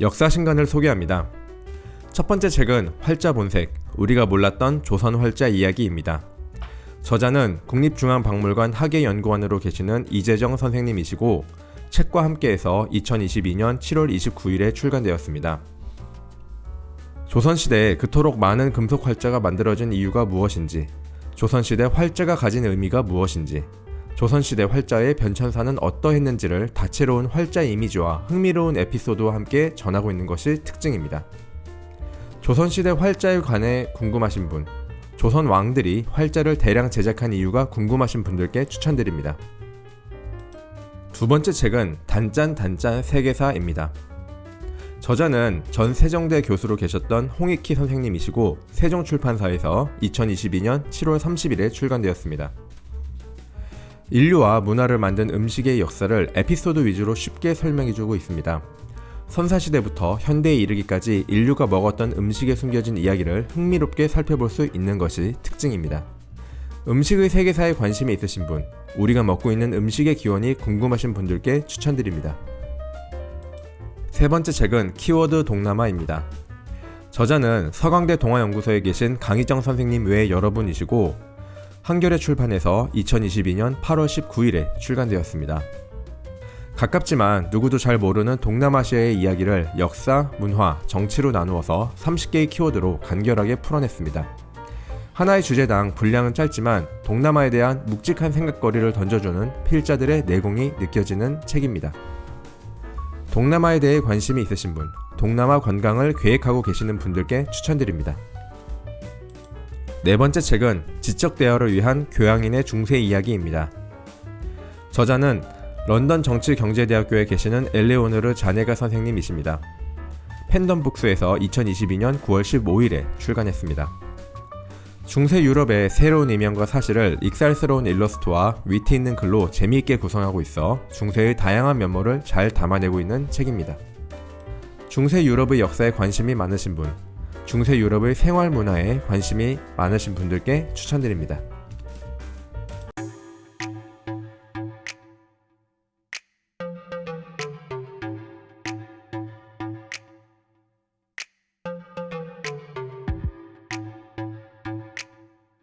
역사 신간을 소개합니다. 첫 번째 책은 활자 본색, 우리가 몰랐던 조선 활자 이야기입니다. 저자는 국립중앙박물관 학예연구원으로 계시는 이재정 선생님이시고 책과 함께해서 2022년 7월 29일에 출간되었습니다. 조선시대에 그토록 많은 금속 활자가 만들어진 이유가 무엇인지, 조선시대 활자가 가진 의미가 무엇인지, 조선시대 활자의 변천사는 어떠했는지를 다채로운 활자 이미지와 흥미로운 에피소드와 함께 전하고 있는 것이 특징입니다. 조선시대 활자에 관해 궁금하신 분, 조선 왕들이 활자를 대량 제작한 이유가 궁금하신 분들께 추천드립니다. 두 번째 책은 단짠 단짠 세계사입니다. 저자는 전 세종대 교수로 계셨던 홍익희 선생님이시고 세종출판사에서 2022년 7월 30일에 출간되었습니다. 인류와 문화를 만든 음식의 역사를 에피소드 위주로 쉽게 설명해주고 있습니다. 선사시대부터 현대에 이르기까지 인류가 먹었던 음식에 숨겨진 이야기를 흥미롭게 살펴볼 수 있는 것이 특징입니다. 음식의 세계사에 관심이 있으신 분, 우리가 먹고 있는 음식의 기원이 궁금하신 분들께 추천드립니다. 세 번째 책은 키워드 동남아입니다. 저자는 서강대 동아연구소에 계신 강희정 선생님 외에 여러분이시고 한겨레 출판에서 2022년 8월 19일에 출간되었습니다. 가깝지만 누구도 잘 모르는 동남아시아의 이야기를 역사, 문화, 정치로 나누어서 30개의 키워드로 간결하게 풀어냈습니다. 하나의 주제당 분량은 짧지만 동남아에 대한 묵직한 생각거리를 던져주는 필자들의 내공이 느껴지는 책입니다. 동남아에 대해 관심이 있으신 분, 동남아 관광을 계획하고 계시는 분들께 추천드립니다. 네 번째 책은 지적 대화를 위한 교양인의 중세 이야기입니다. 저자는 런던 정치경제대학교에 계시는 엘레오노르 자네가 선생님이십니다. 팬덤북스에서 2022년 9월 15일에 출간했습니다. 중세 유럽의 새로운 이면과 사실을 익살스러운 일러스트와 위트 있는 글로 재미있게 구성하고 있어 중세의 다양한 면모를 잘 담아내고 있는 책입니다. 중세 유럽의 역사에 관심이 많으신 분, 중세 유럽의 생활 문화에 관심이 많으신 분들께 추천드립니다.